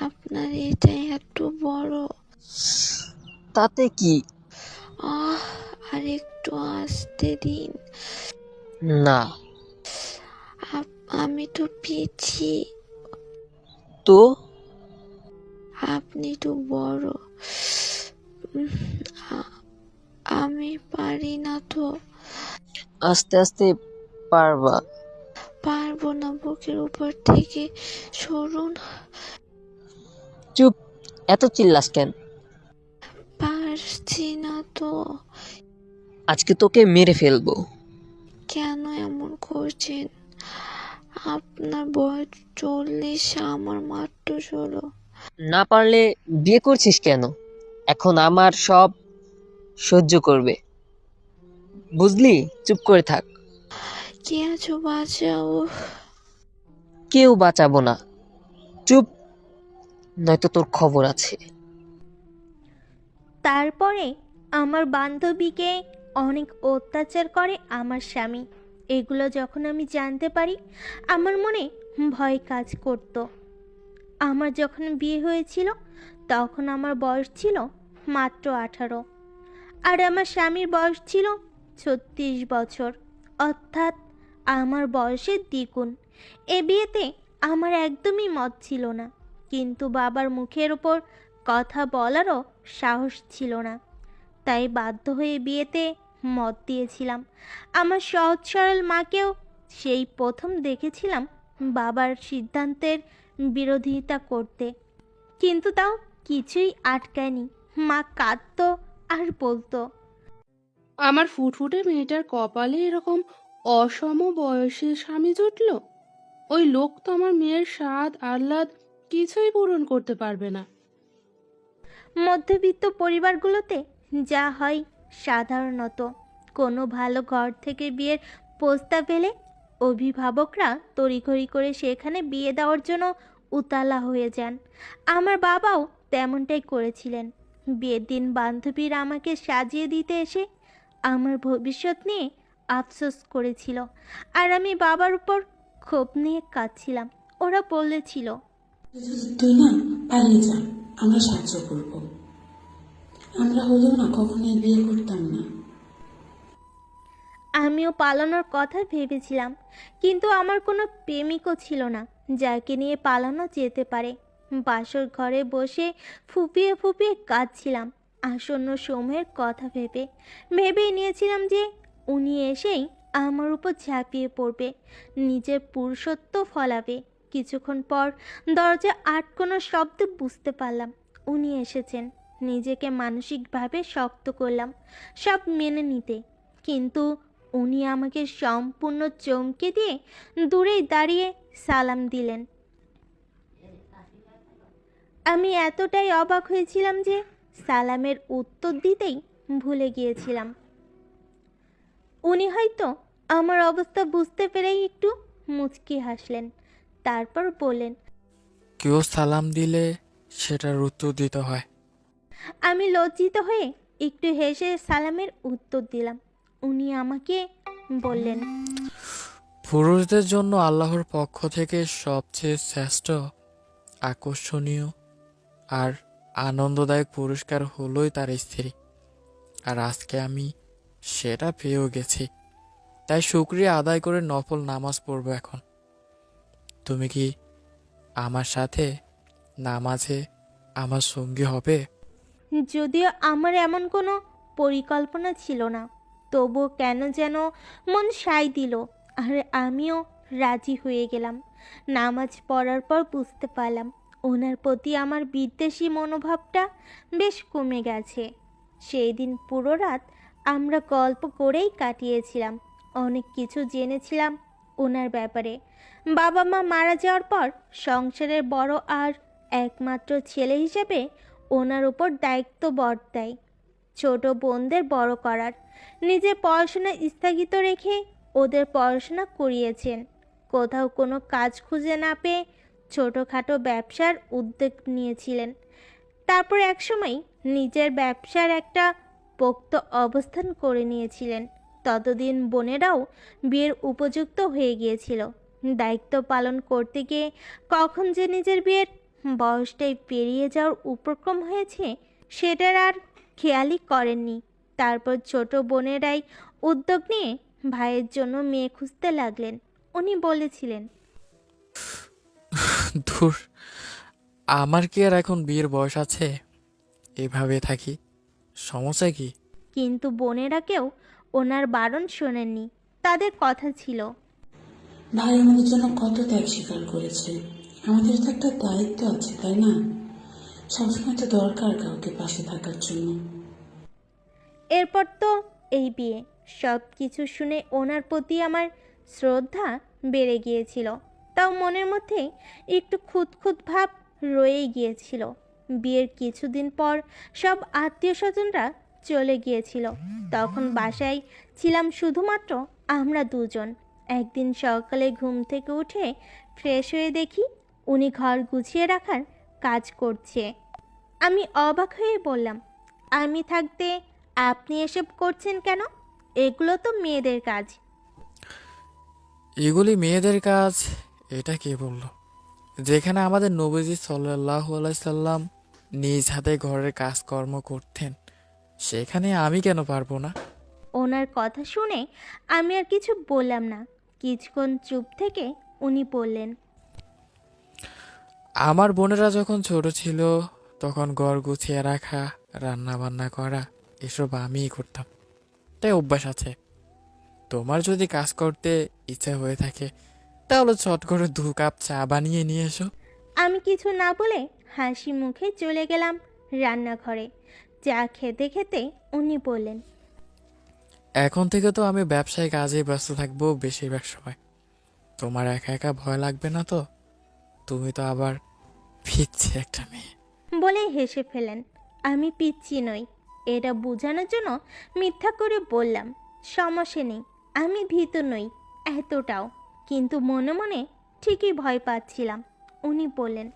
আপনার এটা এত বড়। তাতে কি? আহ আর একটু আসতে দিন। না। আপ- আমি তো পিছি তো? আপনি তো বড়। উম, আ- আমি পারি না তো। আস্তে আস্তে পারবা। পারব না বুকের উপর থেকে সরুন। চুপ এত চিল্লাস কেন? পারছি না তো। আজকে তোকে মেরে ফেলব। কেন এমন করছেন? আপনার বয়স চল্লিশ আমার মাত্র ষোলো। না পারলে বিয়ে করছিস কেন? এখন আমার সব সহ্য করবে। বুঝলি? চুপ করে থাক। কে আছো বাঁচাও। কেউ বাঁচাবো না। চুপ। নয়তো তোর খবর আছে। তারপরে আমার বান্ধবীকে অনেক অত্যাচার করে আমার স্বামী। এগুলো যখন আমি জানতে পারি, আমার মনে ভয় কাজ করত। আমার যখন বিয়ে হয়েছিল, তখন আমার বয়স ছিল মাত্র আঠারো। আর আমার স্বামীর বয়স ছিল ছত্রিশ বছর। অর্থাৎ আমার বয়সের দ্বিগুণ। এ বিয়েতে আমার একদমই মত ছিল না। কিন্তু বাবার মুখের ওপর কথা বলারও সাহস ছিল না। তাই বাধ্য হয়ে বিয়েতে মত দিয়েছিলাম। আমার সহজ সরল মাকেও সেই প্রথম দেখেছিলাম বাবার সিদ্ধান্তের বিরোধিতা করতে। কিন্তু তাও কিছুই আটকায়নি। মা কাঁদতো আর বলতো, আমার ফুটফুটে মেয়েটার কপালে এরকম অসম বয়সের স্বামী জুটল? ওই লোক তো আমার মেয়ের স্বাদ, আহ্লাদ কিছুই পূরণ করতে পারবে না। মধ্যবিত্ত পরিবারগুলোতে যা হয় সাধারণত। কোনো ভালো ঘর থেকে বিয়ের প্রস্তাব এলে অভিভাবকরা তড়িঘড়ি করে সেখানে বিয়ে দেওয়ার জন্য উতালা হয়ে যান। আমার বাবাও তেমনটাই করেছিলেন। বিয়ের দিন বান্ধবীরা আমাকে সাজিয়ে দিতে এসে আমার ভবিষ্যৎ নিয়ে আফসোস করেছিল। আর আমি বাবার উপর ক্ষোভ নিয়ে কাঁদছিলাম। ওরা বলেছিল তুই না পালিয়ে যা, আমরা সাহায্য করব। আমরা হলেও না কখনোই বিয়ে করতাম না। আমিও পালানোর কথা ভেবেছিলাম, কিন্তু আমার কোনো প্রেমিকও ছিল না, যাকে নিয়ে পালানো যেতে পারে। বাসর ঘরে বসে ফুপিয়ে ফুপিয়ে কাঁদছিলাম, আসন্ন সময়ের কথা ভেবে। ভেবেই নিয়েছিলাম যে উনি এসেই আমার উপর ঝাঁপিয়ে পড়বে, নিজের পুরুষত্ব ফলাবে। কিছুক্ষণ পর দরজা আটকোনো শব্দ বুঝতে পারলাম। উনি এসেছেন। নিজেকে মানসিকভাবে শক্ত করলাম, সব মেনে নিতে। কিন্তু উনি আমাকে সম্পূর্ণ চমকে দিয়ে দূরেই দাঁড়িয়ে সালাম দিলেন। আমি এতটাই অবাক হয়েছিলাম যে সালামের উত্তর দিতেই ভুলে গিয়েছিলাম। উনি হয়তো আমার অবস্থা বুঝতে পেরেই একটু মুচকি হাসলেন। তারপর বললেন কেউ সালাম দিলে সেটার উত্তর দিতে হয়। আমি লজ্জিত হয়ে একটু হেসে সালামের উত্তর দিলাম। উনি আমাকে বললেন পুরুষদের জন্য আল্লাহর পক্ষ থেকে সবচেয়ে শ্রেষ্ঠ আকর্ষণীয় আর আনন্দদায়ক পুরস্কার হলোই তার স্ত্রী। আর আজকে আমি সেটা পেয়েও গেছি। তাই শুক্রিয়া আদায় করে নফল নামাজ পড়ব এখন। তুমি কি আমার সাথে নামাজে আমার সঙ্গী হবে? যদিও আমার এমন কোনো পরিকল্পনা ছিল না, তবুও কেন যেন মন সাই দিল, আর আমিও রাজি হয়ে গেলাম। নামাজ পড়ার পর বুঝতে পারলাম, ওনার প্রতি আমার বিদ্বেষী মনোভাবটা বেশ কমে গেছে। সেই দিন পুরো রাত আমরা গল্প করেই কাটিয়েছিলাম, অনেক কিছু জেনেছিলাম ওনার ব্যাপারে। বাবা মা মারা যাওয়ার পর সংসারের বড় আর একমাত্র ছেলে হিসেবে ওনার উপর দায়িত্ব বর্তায়। ছোট বোনদের বড় করার। নিজের পড়াশোনা স্থগিত রেখে ওদের পড়াশোনা করিয়েছেন। কোথাও কোনো কাজ খুঁজে না পেয়ে ছোটোখাটো ব্যবসার উদ্যোগ নিয়েছিলেন। তারপর একসময় নিজের ব্যবসার একটা পোক্ত অবস্থান করে নিয়েছিলেন। ততদিন বোনেরাও বিয়ের উপযুক্ত হয়ে গিয়েছিল। দায়িত্ব পালন করতে গিয়ে কখন যে নিজের বিয়ের বয়সটাই পেরিয়ে যাওয়ার উপক্রম হয়েছে সেটার আর খেয়ালই করেননি। তারপর ছোট বোনেরাই উদ্যোগ নিয়ে ভাইয়ের জন্য মেয়ে খুঁজতে লাগলেন। উনি বলেছিলেন ধুর আমার কি আর এখন বিয়ের বয়স আছে? এভাবে থাকি সমস্যা কি? কিন্তু বোনেরা কেউ ওনার বারণ শোনেননি। তাদের কথা ছিল ভাই আমাদের জন্য কত ত্যাগ স্বীকার করেছে। আমাদের তো একটা দায়িত্ব আছে, তাই না? সবসময় তো দরকার কাউকে পাশে থাকার জন্য। এরপর তো এই বিয়ে। সব কিছু শুনে ওনার প্রতি আমার শ্রদ্ধা বেড়ে গিয়েছিল। তাও মনের মধ্যে একটু খুঁতখুত ভাব রয়েই গিয়েছিল। বিয়ের কিছুদিন পর সব আত্মীয় স্বজনরা চলে গিয়েছিল। তখন বাসায় ছিলাম শুধুমাত্র আমরা দুজন। একদিন সকালে ঘুম থেকে উঠে ফ্রেশ হয়ে দেখি উনি ঘর গুছিয়ে রাখার কাজ করছে। আমি অবাক হয়ে বললাম আমি থাকতে আপনি এসব করছেন কেন? এগুলো তো মেয়েদের কাজ। এগুলি মেয়েদের কাজ এটা কে বলল? যেখানে আমাদের নবীজি সাল্লাহ সাল্লাম নিজ হাতে ঘরের কাজকর্ম করতেন সেখানে আমি কেন পারব না? ওনার কথা শুনে আমি আর কিছু বললাম না। কিছুক্ষণ চুপ থেকে উনি বললেন আমার বোনেরা যখন ছোট ছিল তখন ঘর গুছিয়ে রাখা রান্না বান্না করা এসব আমিই করতাম। তাই অভ্যাস আছে। তোমার যদি কাজ করতে ইচ্ছা হয়ে থাকে তাহলে চট করে দু কাপ চা বানিয়ে নিয়ে এসো। আমি কিছু না বলে হাসি মুখে চলে গেলাম রান্নাঘরে। চা খেতে খেতে উনি বললেন এখন থেকে তো আমি ব্যবসায় কাজে ব্যস্ত থাকব বেশিরভাগ সময়। তোমার একা একা ভয় লাগবে না তো? তুমি তো আবার ফিরছে একটা মেয়ে। বলে হেসে ফেলেন। আমি পিচ্ছি নই। এটা বোঝানোর জন্য মিথ্যা করে বললাম সমস্যা নেই আমি ভীত নই এতটাও। কিন্তু মনে মনে ঠিকই ভয় পাচ্ছিলাম। উনি বললেন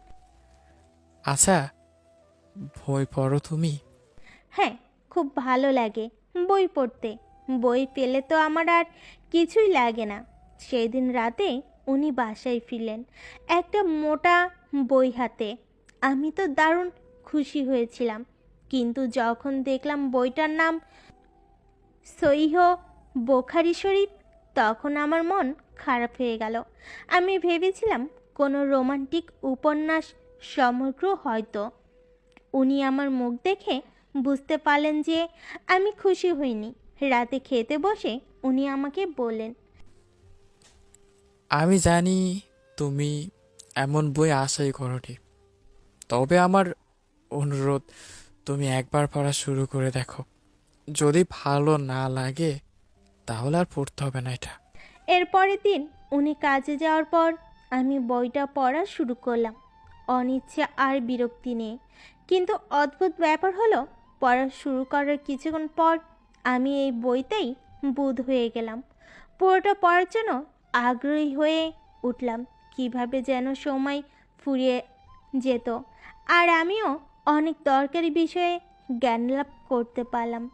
আচ্ছা ভয় পড়ো তুমি? হ্যাঁ খুব ভালো লাগে বই পড়তে। বই পেলে তো আমার আর কিছুই লাগে না। সেই দিন রাতে উনি বাসায় ফিরলেন, একটা মোটা বই হাতে। আমি তো দারুণ খুশি হয়েছিলাম, কিন্তু যখন দেখলাম বইটার নাম সৈহ বোখারি শরীফ, তখন আমার মন খারাপ হয়ে গেল। আমি ভেবেছিলাম কোনো রোমান্টিক উপন্যাস সমগ্র হয়তো। উনি আমার মুখ দেখে বুঝতে পারলেন যে আমি খুশি হইনি। রাতে খেতে বসে উনি আমাকে বললেন আমি জানি তুমি এমন বই আশাই করোনি তবে আমার অনুরোধ তুমি একবার পড়া শুরু করে দেখো। যদি ভালো না লাগে তাহলে আর পড়তে হবে না এটা। এর পরের দিন উনি কাজে যাওয়ার পর আমি বইটা পড়া শুরু করলাম। অনিচ্ছা আর বিরক্তি নেই কিন্তু অদ্ভুত ব্যাপার হলো পড়া শুরু করার কিছুক্ষণ পর আমি এই বইতেই বুধ হয়ে গেলাম। পুরোটা পড়ার জন্য আগ্রহী হয়ে উঠলাম, কীভাবে যেন সময় ফুরিয়ে যেত। আর আমিও অনেক দরকারি বিষয়ে জ্ঞান লাভ করতে পারলাম।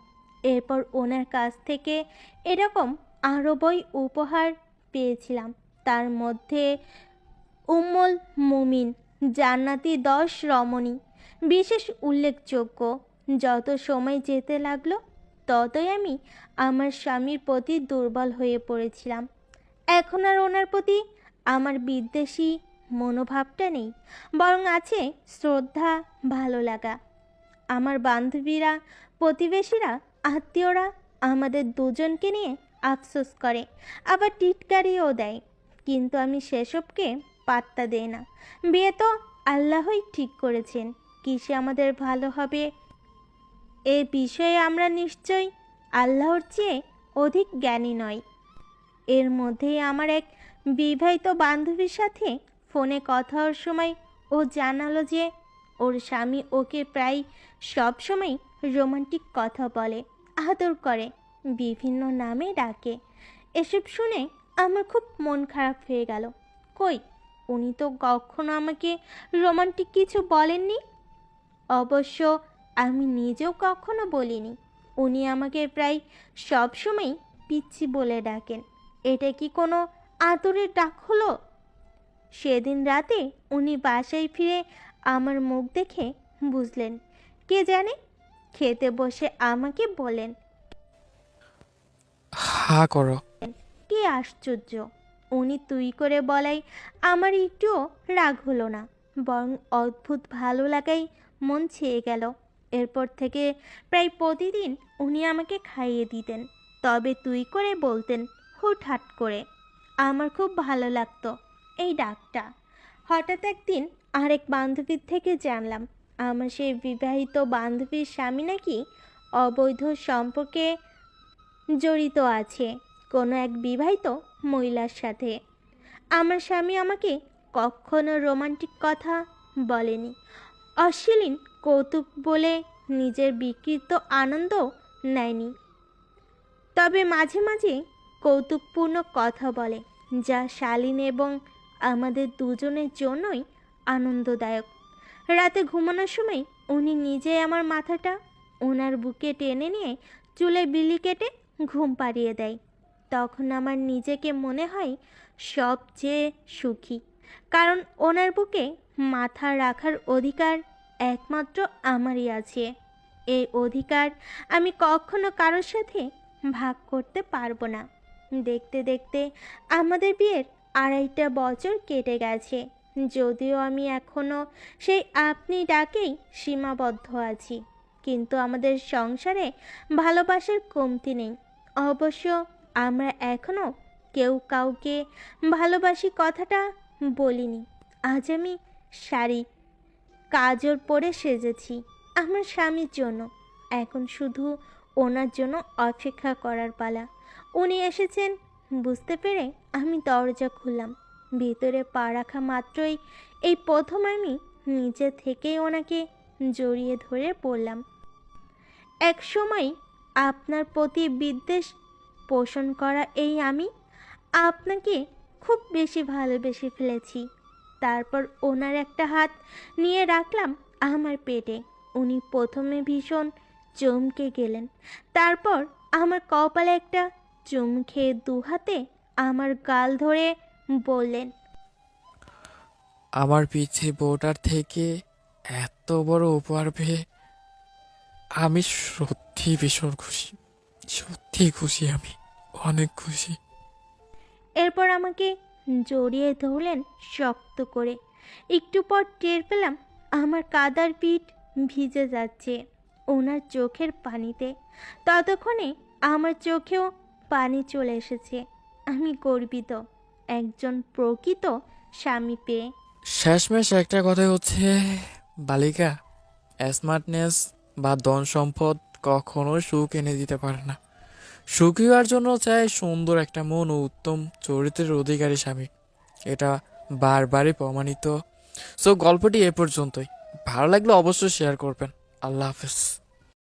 এরপর ওনার কাছ থেকে এরকম আরও বই উপহার পেয়েছিলাম। তার মধ্যে উম্মুল মুমিন, জান্নাতি দশ রমণী, বিশেষ উল্লেখযোগ্য। যত সময় যেতে লাগল ততই আমি আমার স্বামীর প্রতি দুর্বল হয়ে পড়েছিলাম। এখন আর ওনার প্রতি আমার বিদ্বেষী মনোভাবটা নেই, বরং আছে শ্রদ্ধা, ভালো লাগা। আমার বান্ধবীরা, প্রতিবেশীরা, আত্মীয়রা আমাদের দুজনকে নিয়ে আফসোস করে, আবার টিটকারিও দেয়। কিন্তু আমি সেসবকে পাত্তা দেই না। বিয়ে তো আল্লাহই ঠিক করেছেন। কিসে আমাদের ভালো হবে? এ বিষয়ে আমরা নিশ্চয়ই আল্লাহর চেয়ে অধিক জ্ঞানী নয় এর মধ্যেই আমার এক বিবাহিত বান্ধবীর সাথে ফোনে কথা হওয়ার সময় ও জানালো যে ওর স্বামী ওকে প্রায় সব সময় রোমান্টিক কথা বলে, আদর করে, বিভিন্ন নামে ডাকে। এসব শুনে আমার খুব মন খারাপ হয়ে গেল। কই, উনি তো কখনো আমাকে রোমান্টিক কিছু বলেননি? অবশ্য আমি নিজেও কখনো বলিনি। উনি আমাকে প্রায় সব সময় পিচ্ছি বলে ডাকেন। এটা কি কোনো আদরের ডাক হলো সেদিন রাতে উনি বাসায় ফিরে আমার মুখ দেখে বুঝলেন কে জানে? খেতে বসে আমাকে বলেন। হা করো। কি আশ্চর্য! উনি তুই করে বলাই আমার একটুও রাগ হলো না বরং অদ্ভুত ভালো লাগাই মন ছেয়ে গেল। এরপর থেকে প্রায় প্রতিদিন উনি আমাকে খাইয়ে দিতেন। তবে তুই করে বলতেন, হুটহাট করে। আমার খুব ভালো লাগতো। এই ডাকটা। হঠাৎ একদিন আরেক বান্ধবীর থেকে জানলাম, আমার সেই বিবাহিত বান্ধবীর স্বামী নাকি অবৈধ সম্পর্কে জড়িত আছে, কোনো এক বিবাহিত মহিলার সাথে। আমার স্বামী আমাকে কখনো রোমান্টিক কথা বলেনি। অশ্লীল কৌতুক বলে নিজের বিকৃত আনন্দ নেয়নি। তবে মাঝে মাঝে কৌতুকপূর্ণ কথা বলে, যা শালীন এবং আমাদের দুজনের জন্যই আনন্দদায়ক। রাতে ঘুমানোর সময় উনি নিজে আমার মাথাটা ওনার বুকে টেনে নিয়ে চুলে বিলি কেটে ঘুম পাড়িয়ে দেয়। তখন আমার নিজেকে মনে হয় সবচেয়ে সুখী, কারণ ওনার বুকে মাথা রাখার অধিকার একমাত্র আমারই আছে। এই অধিকার আমি কখনো কারোর সাথে ভাগ করতে পারব না। দেখতে দেখতে আমাদের বিয়ের আড়াইটা বছর কেটে গেছে। যদিও আমি এখনও সেই আপনি ডাকেই সীমাবদ্ধ আছি। কিন্তু আমাদের সংসারে ভালোবাসার কমতি নেই। অবশ্য আমরা এখনও কেউ কাউকে ভালোবাসি কথাটা বলিনি। আজ আমি শাড়ি কাজল পরে সেজেছি আমার স্বামীর জন্য। এখন শুধু ওনার জন্য অপেক্ষা করার পালা। উনি এসেছেন, বুঝতে পেরে আমি দরজা খুললাম। ভিতরে পা রাখা মাত্রই এই প্রথম আমি নিজে থেকেই ওনাকে জড়িয়ে ধরে পড়লাম। এক সময় আপনার প্রতি বিদ্বেষ পোষণ করা এই আমি আপনাকে খুব বেশি ভালোবেসে ফেলেছি। তারপর ওনার একটা হাত নিয়ে রাখলাম আমার পেটে। উনি প্রথমে ভীষণ চমকে গেলেন। তারপর আমার কপালে একটা চুম খেয়ে দু হাতে আমার গাল ধরে বললেন আমার পিছে বউটার থেকে এত বড় উপহার পেয়ে আমি সত্যি ভীষণ খুশি সত্যি খুশি আমি অনেক খুশি। এরপর আমাকে জড়িয়ে ধরলেন শক্ত করে। একটু পর টের পেলাম আমার কাদার পিঠ ভিজে যাচ্ছে ওনার চোখের পানিতে। ততক্ষণে আমার চোখেও পানি চলে এসেছে। আমি গর্বিত একজন প্রকৃত স্বামী পেয়ে। শেষমেশ একটা কথা হচ্ছে, বালিকা স্মার্টনেস বা ধন সম্পদ কখনো সুখ এনে দিতে পারে না। সুখী হওয়ার জন্য চাই সুন্দর একটা মন ও উত্তম চরিত্রের অধিকারী স্বামী। এটা বারবারই প্রমাণিত। সো গল্পটি এ পর্যন্তই। ভালো লাগলে অবশ্যই শেয়ার করবেন। আল্লাহ হাফেজ।